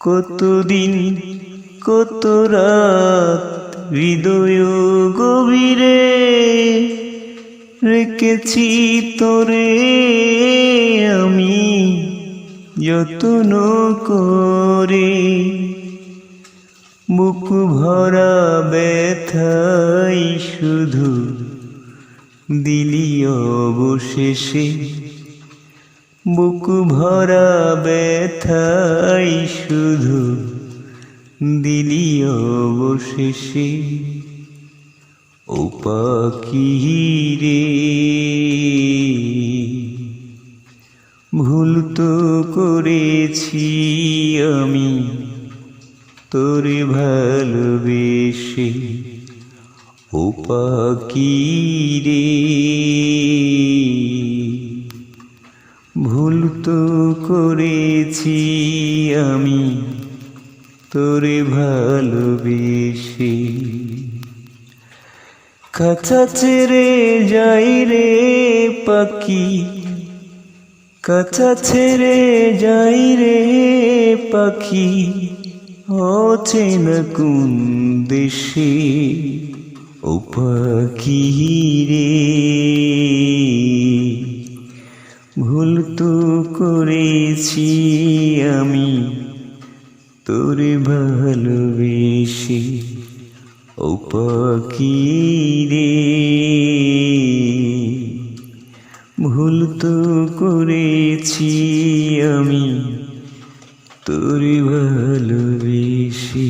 কতদিন, কত রাত হৃদয় গভীরে রেখেছি তোরে আমি যত্ন করে। বুক ভরা ব্যথাই শুধু দিলি অবশেষে বুক ভরা ব্যথাই শুধু দিলি অবশেষে। ও পাখি রে ভুল তো করেছি আমি তোরে ভালোবেসে। ও পাখি রে ভুল তো করেছি আমি, তোরে ভালোবেসে। কাছা ছেড়ে যাই রে পাখি কাছা ছেড়ে যাই রে পাখি, অচেনা কোন দেশে ও পাখি রে। করেছি আমি তোরে ভালোবেসে। ও পাখি রে ভুল তো করেছি আমি তোরে ভালোবেসে।